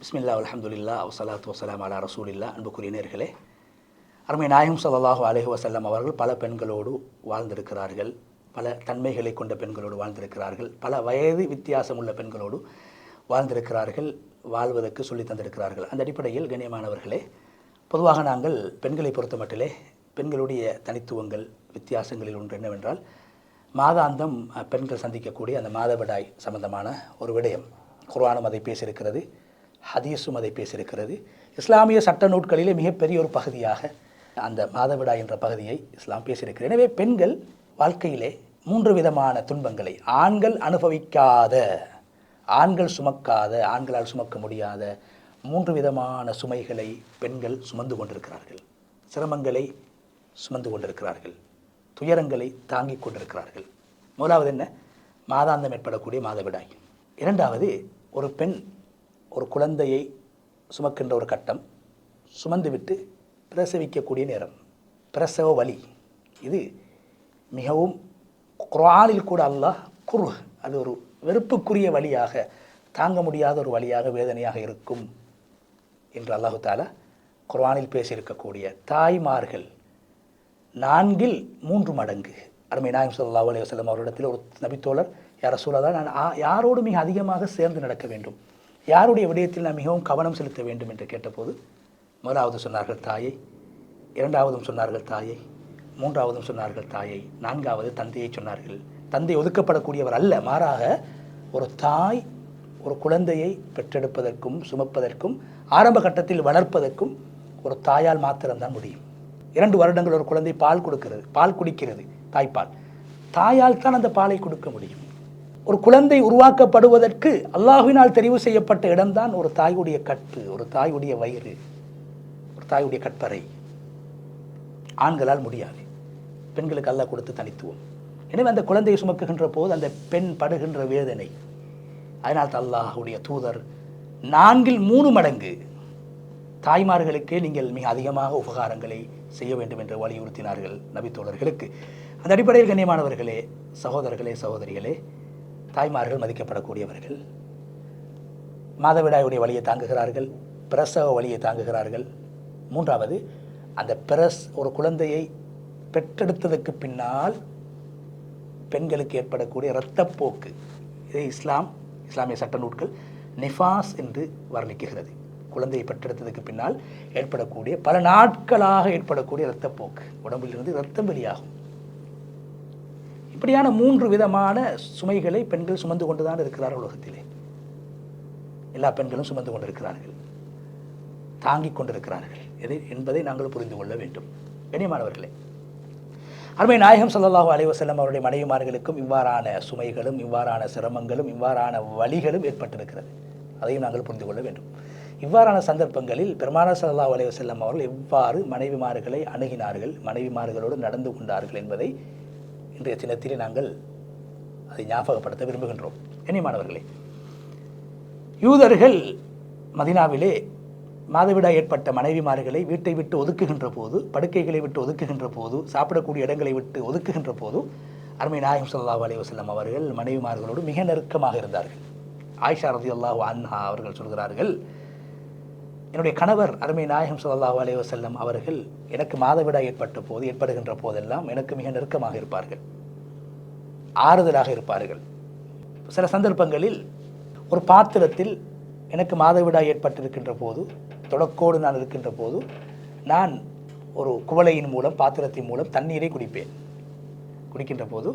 பிஸ்மில்லா அலமதுல்லா வசலாத்து வசலாம் அலா ரசூலில்லா அன்புக்குரிய நேர்களே அருமை நாயகம் சல்லாஹூ அலஹி வஸல்லம் அவர்கள் பல பெண்களோடு வாழ்ந்திருக்கிறார்கள். பல தன்மைகளை கொண்ட பெண்களோடு வாழ்ந்திருக்கிறார்கள். பல வயது வித்தியாசம் உள்ள பெண்களோடு வாழ்ந்திருக்கிறார்கள். வாழ்வதற்கு சொல்லி தந்திருக்கிறார்கள். அந்த அடிப்படையில் கண்ணியமானவர்களே பொதுவாக நாங்கள் பெண்களை பொறுத்த மட்டிலே பெண்களுடைய தனித்துவங்கள் வித்தியாசங்களில் ஒன்று என்னவென்றால் மாதாந்தம் பெண்கள் சந்திக்கக்கூடிய அந்த மாதவிடாய் சம்பந்தமான ஒரு விடயம். குர்ஆனும் அதை பேசியிருக்கிறது. ஹதீஸும் அதை பேசியிருக்கிறது. இஸ்லாமிய சட்ட நூட்களிலே மிகப்பெரிய ஒரு பகுதியாக அந்த மாதவிடா என்ற பகுதியை இஸ்லாம் பேசியிருக்கிறது. எனவே பெண்கள் வாழ்க்கையிலே மூன்று விதமான துன்பங்களை ஆண்கள் அனுபவிக்காத ஆண்கள் சுமக்காத ஆண்களால் சுமக்க முடியாத மூன்று விதமான சுமைகளை பெண்கள் சுமந்து கொண்டிருக்கிறார்கள். சிரமங்களை சுமந்து கொண்டிருக்கிறார்கள். துயரங்களை தாங்கிக் கொண்டிருக்கிறார்கள். முதலாவது என்ன? மாதாந்தம் ஏற்படக்கூடிய மாதவிடாய். இரண்டாவது ஒரு பெண் ஒரு குழந்தையை சுமக்கின்ற ஒரு கட்டம் சுமந்துவிட்டு பிரசவிக்கக்கூடிய நேரம். பிரசவ வலி. இது மிகவும் குரானில் கூட அல்லாஹ் குரு அது ஒரு வெறுப்புக்குரிய வழியாக தாங்க முடியாத ஒரு வழியாக வேதனையாக இருக்கும் என்று அல்லாஹு தாலா குர்வானில் பேசியிருக்கக்கூடிய தாய்மார்கள் நான்கில் மூன்று மடங்கு. அருமை நாயம் சொல்லா அலைய வஸல்லம் அவரிடத்தில் ஒரு நபித்தோழர் யார சூழலாக நான் யாரோடு மிக அதிகமாக சேர்ந்து நடக்க வேண்டும்? யாருடைய விடயத்தில் நான் மிகவும் கவனம் செலுத்த வேண்டும் என்று கேட்டபோது முதலாவது சொன்னார்கள் தாயை. இரண்டாவதும் சொன்னார்கள் தாயை. மூன்றாவதும் சொன்னார்கள் தாயை. நான்காவது தந்தையை சொன்னார்கள். தந்தை ஒதுக்கப்படக்கூடியவர் அல்ல மாறாக ஒரு தாய் ஒரு குழந்தையை பெற்றெடுப்பதற்கும் சுமப்பதற்கும் ஆரம்ப கட்டத்தில் வளர்ப்பதற்கும் ஒரு தாயால் மாத்திரம்தான் முடியும். இரண்டு வருடங்கள் ஒரு குழந்தை பால் கொடுக்கிறது பால் குடிக்கிறது தாய்ப்பால். தாயால் தான் அந்த பாலை கொடுக்க முடியும். ஒரு குழந்தை உருவாக்கப்படுவதற்கு அல்லாஹுவினால் தெரிவு செய்யப்பட்ட இடம்தான் ஒரு தாயுடைய கற்பு ஒரு தாயுடைய வயிறு ஒரு தாயுடைய கற்பறை. ஆண்களால் முடியாது. பெண்களுக்கு அல்லாஹ் கொடுத்து தனித்துவம். எனவே அந்த குழந்தையை சுமக்குகின்ற போது அந்த பெண் படுகின்ற வேதனை. அதனால் அல்லாஹுடைய தூதர் நான்கில் மூணு மடங்கு தாய்மார்களுக்கே நீங்கள் மிக அதிகமாக உபகாரங்களை செய்ய வேண்டும் என்று வலியுறுத்தினார்கள் நபித்தோழர்களுக்கு அந்த அடிப்படையில் கண்ணியமானவர்களே சகோதரர்களே சகோதரிகளே தாய்மார்கள் மதிக்கப்படக்கூடியவர்கள். மாதவிடாயுடைய வழியை தாங்குகிறார்கள் பிரசவ வழியை தாங்குகிறார்கள். மூன்றாவது அந்த பிரஸ் ஒரு குழந்தையை பெற்றெடுத்ததற்கு பின்னால் பெண்களுக்கு ஏற்படக்கூடிய இரத்தப்போக்கு. இதை இஸ்லாம் இஸ்லாமிய சட்ட நூட்கள் நிஃபாஸ் என்று வர்ணிக்குகிறது குழந்தையை பெற்றெடுத்ததுக்கு பின்னால் ஏற்படக்கூடிய பல நாட்களாக ஏற்படக்கூடிய இரத்தப்போக்கு. உடம்பிலிருந்து இரத்தம் வெளியாகும். இப்படியான மூன்று விதமான சுமைகளை பெண்கள் சுமந்து கொண்டுதான் இருக்கிறார்கள் உலகத்திலே. எல்லா பெண்களும் சுமந்து கொண்டிருக்கிறார்கள். தாங்கிக் கொண்டிருக்கிறார்கள். எதை என்பதை நாங்கள் புரிந்து கொள்ள வேண்டும். கனியமானவர்களே அருமை நாயகம் சல்லாஹூ அலைவசல்லம் அவருடைய மனைவிமார்களுக்கும் இவ்வாறான சுமைகளும் இவ்வாறான சிரமங்களும் இவ்வாறான வழிகளும் ஏற்பட்டிருக்கிறது. அதையும் நாங்கள் புரிந்து கொள்ள வேண்டும். இவ்வாறான சந்தர்ப்பங்களில் பெருமானார் ஸல்லல்லாஹு அலைவசல்லம் அவர்கள் எவ்வாறு மனைவிமார்களை அணுகினார்கள் மனைவிமார்களோடு நடந்து கொண்டார்கள் என்பதை இன்றைய தினத்திலே நாங்கள் அதை ஞாபகப்படுத்த விரும்புகின்றோம். கண்ணியமானவர்களே யூதர்கள் மதினாவிலே மாதவிடாய் ஏற்பட்ட மனைவிமார்களை வீட்டை விட்டு ஒதுக்குகின்ற போது படுக்கைகளை விட்டு ஒதுக்குகின்ற போது சாப்பிடக்கூடிய இடங்களை விட்டு ஒதுக்குகின்ற போது அருமை நாயம் ஸல்லல்லாஹு அலைஹி அவர்கள் மனைவிமார்களோடு மிக நெருக்கமாக இருந்தார்கள். ஆயிஷா ரதியல்லாஹு அன்ஹா அவர்கள் சொல்கிறார்கள் என்னுடைய கணவர் அருமை நாயகம் சுல்லா அலைஹி வசல்லம் அவர்கள் எனக்கு மாதவிடாய் ஏற்பட்ட போது ஏற்படுகின்ற போதெல்லாம் எனக்கு மிக நெருக்கமாக இருப்பார்கள். ஆறுதலாக இருப்பார்கள். சில சந்தர்ப்பங்களில் ஒரு பாத்திரத்தில் எனக்கு மாதவிடாய் ஏற்பட்டிருக்கின்ற போது தொடக்கோடு நான் இருக்கின்ற போது நான் ஒரு குவளையின் மூலம் பாத்திரத்தின் மூலம் தண்ணீரை குடிப்பேன். குடிக்கின்ற போது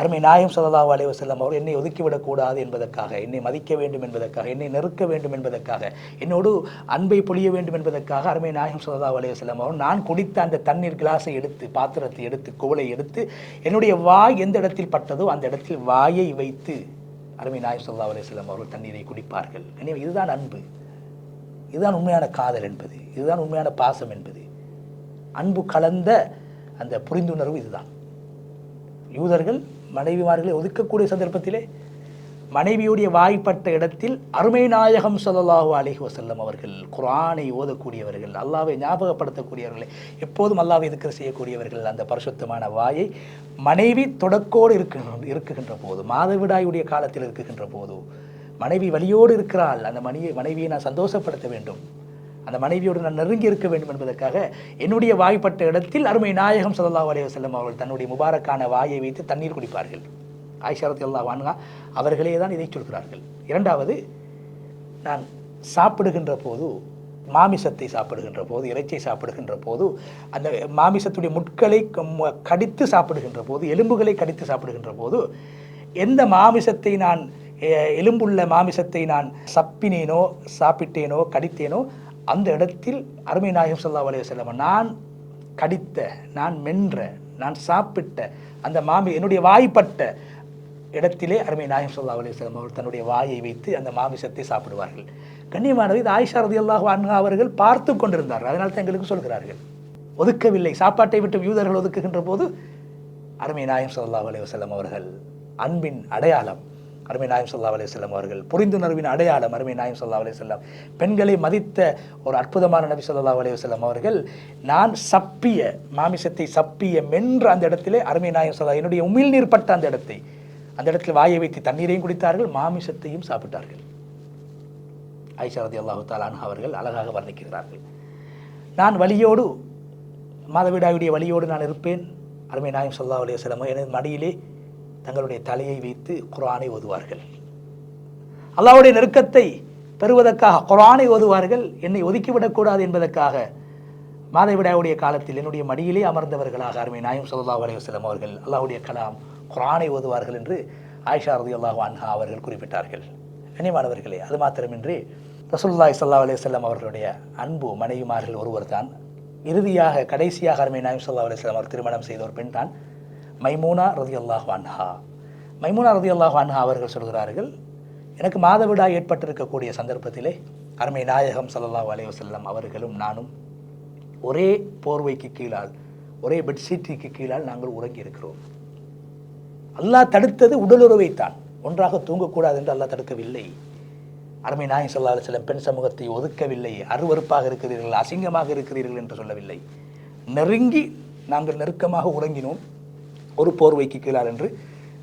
அருமை நாயம் ஸல்லல்லாஹு அலைஹி வஸல்லம் அவர் என்னை ஒதுக்கிவிடக்கூடாது என்பதற்காக என்னை மதிக்க வேண்டும் என்பதற்காக என்னை நெருக்க வேண்டும் என்பதற்காக என்னோடு அன்பை பொழிய வேண்டும் என்பதற்காக அருமை நாயகம் ஸல்லல்லாஹு அலைஹி வஸல்லம் அவர் நான் குடித்த அந்த தண்ணீர் கிளாஸை எடுத்து பாத்திரத்தை எடுத்து குவளை எடுத்து என்னுடைய வாய் எந்த இடத்தில் பட்டதோ அந்த இடத்தில் வாயை வைத்து அருமை நாயம் ஸல்லல்லாஹு அலைஹி வஸல்லம் அவர்கள் தண்ணீரை குடிப்பார்கள். எனவே இதுதான் அன்பு. இதுதான் உண்மையான காதல் என்பது. இதுதான் உண்மையான பாசம் என்பது. அன்பு கலந்த அந்த புரிந்துணர்வு இதுதான். யூதர்கள் மனைவிமார்களை ஒதுக்கக்கூடிய சந்தர்ப்பத்திலே மனைவியுடைய வாய்ப்பட்ட இடத்தில் அருமை நாயகம் சொல்லலாஹு அலிஹி வசல்லம் அவர்கள் குரானை ஓதக்கூடியவர்கள் அல்லாவை ஞாபகப்படுத்தக்கூடியவர்கள் எப்போதும் அல்லாவை இருக்கிற செய்யக்கூடியவர்கள் அந்த பரிசுத்தமான வாயை மனைவி தொடக்கோடு இருக்கின்ற இருக்குகின்ற போது மாதவிடாயுடைய காலத்தில் இருக்குகின்ற போது மனைவி வலியோடு இருக்கிறாள் அந்த மணியை மனைவியை நான் சந்தோஷப்படுத்த வேண்டும். அந்த மனைவியோடு நான் நெருங்கி இருக்க வேண்டும் என்பதற்காக என்னுடைய வாய்ப்பட்ட இடத்தில் அருமை நாயகம் ஸல்லல்லாஹு அலைஹி வஸல்லம் அவர்கள் தன்னுடைய முபாரக்கான வாயை வைத்து தண்ணீர் குடிப்பார்கள். ஆயிஷாரத் ரலியல்லாஹு அன்ஹா அவர்களே தான் இதை சொல்கிறார்கள். இரண்டாவது நான் சாப்பிடுகின்ற போது மாமிசத்தை சாப்பிடுகின்ற போது இறைச்சியை சாப்பிடுகின்ற போது அந்த மாமிசத்துடைய முட்களை கடித்து சாப்பிடுகின்ற போது எலும்புகளை கடித்து சாப்பிடுகின்ற போது எந்த மாமிசத்தை நான் எலும்புள்ள மாமிசத்தை நான் சப்பினேனோ சாப்பிட்டேனோ கடித்தேனோ அந்த இடத்தில் அருமை நாயகம் சொல்லா அலைஹி வஸல்லம் நான் கடித்த நான் மென்ற நான் சாப்பிட்ட அந்த மாமி என்னுடைய வாய்ப்பட்ட இடத்திலே அருமை நாயம் சொல்லா அலைஹி வஸல்லம் அவர்கள் தன்னுடைய வாயை வைத்து அந்த மாமிசத்தை சாப்பிடுவார்கள். கண்ணியமானது இது ஆயிஷா ரதியல்லாஹு அன்ஹா அவர்கள் பார்த்து கொண்டிருந்தார்கள். அதனால் தான் எங்களுக்கு சொல்கிறார்கள் ஒதுக்கவில்லை சாப்பாட்டை விட்டு யூதர்கள் ஒதுக்குகின்ற போது அருமை நாயம் சொல்லா அலைஹி வஸல்லம் அவர்கள் அன்பின் அடையாளம் அருமை நாயம் ஸல்லல்லாஹு அலே செல்லம் அவர்கள். புரிந்துணர்வின் அடையாளம் அருமை நாயம் ஸல்லல்லாஹு அலே செல்லம் பெண்களை மதித்த ஒரு அற்புதமான நபி சொல்லா அலே செல்லம் அவர்கள் நான் சப்பிய மாமிசத்தை சப்பிய மென்ற அந்த இடத்திலே அருமை நாயம் ஸல்லல்லாஹு என்னுடைய உமிழ்நீர் பட்ட அந்த இடத்தை அந்த இடத்தில் வாயை வைத்து தண்ணீரையும் குடித்தார்கள் மாமிசத்தையும் சாப்பிட்டார்கள். ஐஷா ரதி அல்லாஹு தாலான் அவர்கள் அழகாக வர்ணிக்கிறார்கள். நான் வலியோடு மாதவிடாயுடைய வழியோடு நான் இருப்பேன். அருமை நாயம் சொல்லா அலே வஸல்லம் எனது மடியிலே தங்களுடைய தலையை வைத்து குரானை ஓதுவார்கள். அல்லாவுடைய நெருக்கத்தை பெறுவதற்காக குரானை ஓதுவார்கள் என்னை ஒதுக்கிவிடக்கூடாது என்பதற்காக மாதவிடாவுடைய காலத்தில் என்னுடைய மடியிலே அமர்ந்தவர்களாக அருமை நாயம் ஸல்லல்லாஹு அலைஹி அவர்கள் அல்லாவுடைய கலாம் குரானை ஓதுவார்கள் என்று ஆயிஷா ரலியல்லாஹு அன்ஹா அவர்கள் குறிப்பிட்டார்கள். கண்ணியமானவர்களே அது மாத்திரமின்றி ரசூல்லாய் சல்லா அலைஹி வஸல்லம் அவர்களுடைய அன்பு மனைவிமார்கள் ஒருவர் தான் இறுதியாக கடைசியாக அருமை நாயம் ஸல்லல்லாஹு அலைஹி அவர் திருமணம் செய்த ஒரு பெண் தான் மைமூனா ரதியல்லாஹு அன்ஹா. மைமூனா ரதியல்லாஹு வான்ஹா அவர்கள் சொல்கிறார்கள் எனக்கு மாதவிடா ஏற்பட்டிருக்கக்கூடிய சந்தர்ப்பத்திலே அருமை நாயகம் சல்லாஹ் அலைய வஸல்லம் அவர்களும் நானும் ஒரே போர்வைக்கு கீழால் ஒரே பெட்ஷீட்டுக்கு கீழால் நாங்கள் உறங்கி இருக்கிறோம் அல்லாஹ் தடுத்தது உடலுறவைத்தான். ஒன்றாக தூங்கக்கூடாது என்று அல்லாஹ் தடுக்கவில்லை. அருமை நாயகம் சல்லா அலுவலம் பெண் சமூகத்தை ஒதுக்கவில்லை. அருவருப்பாக இருக்கிறீர்கள் அசிங்கமாக இருக்கிறீர்கள் என்று சொல்லவில்லை. நெருங்கி நாங்கள் நெருக்கமாக உறங்கினோம். ஒரு போர்வைக்கு கீழால் என்று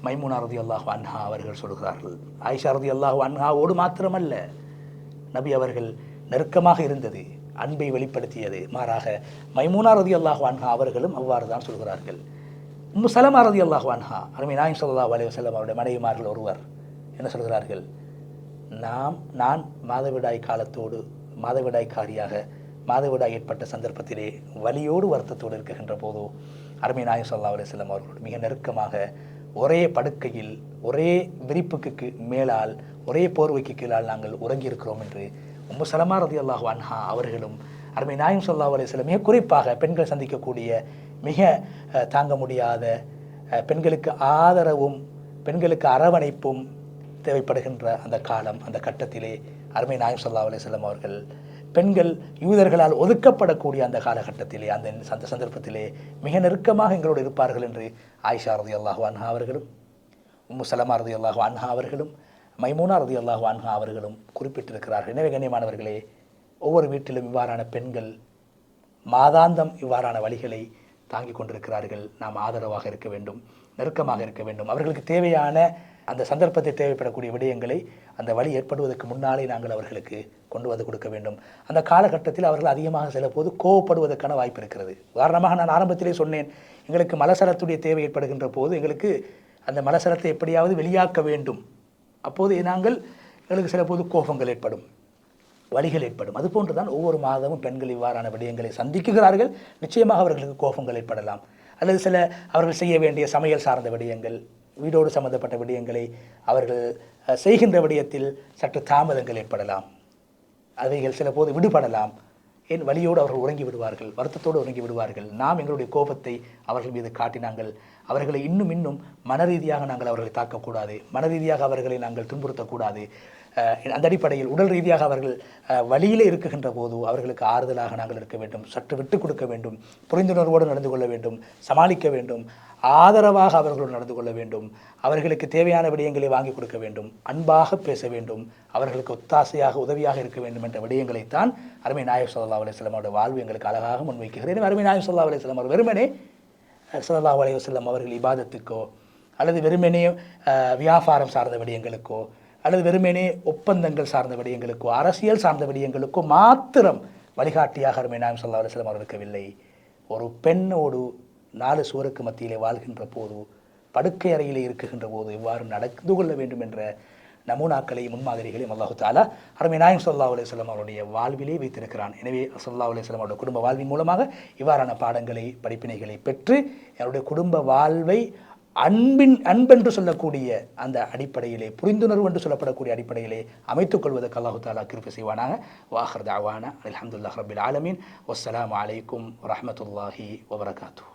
மைமூனா ரதி அல்லாஹ் அன்ஹா அவர்கள் சொல்கிறார்கள். ஆயிஷா ரதி அல்லாஹ் அன்ஹாவோடு மாத்திரமல்ல. நபி அவர்கள் நெருக்கமாக இருந்தது அன்பை வெளிப்படுத்தியது. மாறாக மைமூனா ரதி அல்லாஹ் அன்ஹா அவர்களும் அவ்வாறு தான் சொல்கிறார்கள். உம்மு சலமா ரதி அல்லாஹ் அன்ஹா அருமை நாயம் ஸல்லல்லாஹு அலைஹி வஸல்லம் அவருடைய மனைவிமார்கள் ஒருவர் என்ன சொல்கிறார்கள்? நாம் நான் மாதவிடாய் காலத்தோடு மாதவிடாய்க்காரியாக மாதவிடாய் ஏற்பட்ட சந்தர்ப்பத்திலே வலியோடு வருத்தத்தோடு இருக்கின்ற போதோ அருமை நாயம் ஸல்லல்லாஹு அலைஹி அவர்களோடு மிக நெருக்கமாக ஒரே படுக்கையில் ஒரே விரிப்புக்கு மேலால் ஒரே போர்வைக்கு கீழால் நாங்கள் உறங்கியிருக்கிறோம் என்று உம்மு சலமா ரதி அல்லாஹு அன்ஹா அவர்களும் அருமை நாயம் சொல்லா அலைஹி மிக குறிப்பாக பெண்கள் சந்திக்கக்கூடிய மிக தாங்க முடியாத பெண்களுக்கு ஆதரவும் பெண்களுக்கு அரவணைப்பும் தேவைப்படுகின்ற அந்த காலம் அந்த கட்டத்திலே அருமை நாயம் சொல்லா அலைஹி அவர்கள் பெண்கள் யூதர்களால் ஒதுக்கப்படக்கூடிய அந்த காலகட்டத்திலே அந்த அந்த சந்தர்ப்பத்திலே மிக நெருக்கமாக எங்களோடு இருப்பார்கள் என்று ஆயிஷா ரதி அல்லாஹு அன்ஹா அவர்களும் முசலமா ரதி அல்லாஹு அன்ஹா அவர்களும் மைமூனா ரதி அல்லாஹு அன்ஹா அவர்களும் குறிப்பிட்டிருக்கிறார்கள். எனவே கண்ணியமானவர்களே ஒவ்வொரு வீட்டிலும் இவ்வாறான பெண்கள் மாதாந்தம் இவ்வாறான வழிகளை தாங்கிக் கொண்டிருக்கிறார்கள். நாம் ஆதரவாக இருக்க வேண்டும் நெருக்கமாக இருக்க வேண்டும். அவர்களுக்கு தேவையான அந்த சந்தர்ப்பத்தை தேவைப்படக்கூடிய விடயங்களை அந்த வழி ஏற்படுவதற்கு முன்னாலே நாங்கள் அவர்களுக்கு கொண்டு வந்து கொடுக்க வேண்டும். அந்த காலகட்டத்தில் அவர்கள் அதிகமாக சில போது கோவப்படுவதற்கான வாய்ப்பு இருக்கிறது. உதாரணமாக நான் ஆரம்பத்திலே சொன்னேன் எங்களுக்கு மலசலத்துடைய தேவை ஏற்படுகின்ற போது எங்களுக்கு அந்த மலசலத்தை எப்படியாவது வெளியாக்க வேண்டும். அப்போது நாங்கள் எங்களுக்கு சில போது கோபங்கள் ஏற்படும் வழிகள் ஏற்படும். அதுபோன்று தான் ஒவ்வொரு மாதமும் பெண்கள் இவ்வாறான விடயங்களை சந்திக்குகிறார்கள். நிச்சயமாக அவர்களுக்கு கோபங்கள் ஏற்படலாம். அல்லது சில அவர்கள் செய்ய வேண்டிய சமையல் சார்ந்த விடயங்கள் வீடோடு சம்பந்தப்பட்ட விடயங்களை அவர்கள் செய்கின்ற விடயத்தில் சற்று தாமதங்கள் ஏற்படலாம். அவைகள் சில போது விடுபடலாம். ஏன் வழியோடு அவர்கள் உறங்கி விடுவார்கள் வருத்தத்தோடு உறங்கி விடுவார்கள். நாம் எங்களுடைய கோபத்தை அவர்கள் மீது காட்டினாங்கள். அவர்களை இன்னும் இன்னும் மனரீதியாக நாங்கள் அவர்களை தாக்கக்கூடாது. மனரீதியாக அவர்களை நாங்கள் துன்புறுத்தக்கூடாது. அந்த அடிப்படையில் உடல் ரீதியாக அவர்கள் வழியில் வழியிலே இருக்குகின்ற போது அவர்களுக்கு ஆறுதலாக நாங்கள் இருக்க வேண்டும். சற்று விட்டு கொடுக்க வேண்டும். புரிந்துணர்வோடு நடந்து கொள்ள வேண்டும். சமாளிக்க வேண்டும். ஆதரவாக அவர்களோடு நடந்து கொள்ள வேண்டும். அவர்களுக்கு தேவையான விடயங்களை வாங்கி கொடுக்க வேண்டும். அன்பாக பேச வேண்டும். அவர்களுக்கு ஒத்தாசையாக உதவியாக இருக்க வேண்டும் என்ற விடயங்களைத்தான் அருமை நாயக் சல்லா அலிஸ்லாமோட வாழ்வு எங்களுக்கு அழகாக முன்வைக்கிறது. அருமை நாயக் சல்லா அலிஸ்லாம் அவர் வெறுமனே சல்லா அலைஹி அவர்கள் இபாதத்துக்கோ அல்லது வெறுமனே வியாபாரம் சார்ந்த விடயங்களுக்கோ அல்லது வெறுமனே ஒப்பந்தங்கள் சார்ந்த விடயங்களுக்கோ அரசியல் சார்ந்த விடயங்களுக்கோ மாத்திரம் வழிகாட்டியாக அருமை நாயம் சல்லா அலுவலம் அவர் இருக்கவில்லை ஒரு பெண்ணோடு நாலு சுவருக்கு மத்தியிலே வாழ்கின்ற போது படுக்கை அறையிலே இருக்குகின்ற போது இவ்வாறு நடந்து கொள்ள வேண்டும் என்ற நமூனாக்களையும் முன்மாதிரிகளையும் அல்லாஹு தாலா அருமை நாயம் சல்லா அலுவலம் அவருடைய வாழ்விலே வைத்திருக்கிறான். எனவே சல்லா அலுவலம் அவருடைய குடும்ப வாழ்வின் மூலமாக இவ்வாறான பாடங்களை படிப்பினைகளை பெற்று என்னுடைய குடும்ப வாழ்வை அன்பின் அன்பென்று சொல்லக்கூடிய அந்த அடிப்படையிலே புரிந்துணர்வு என்று சொல்லப்படக்கூடிய அடிப்படையிலே அமைத்துக் கொள்வதற்கு அல்லாஹு தாலா கிருப்பு செய்வானாக. வாஹர் தாவான அலமதுல்லா ரபில் ஆலமீன். வஸ்ஸலாமு அலைக்கும் வரமத்துல்லாஹி வபரகாத்து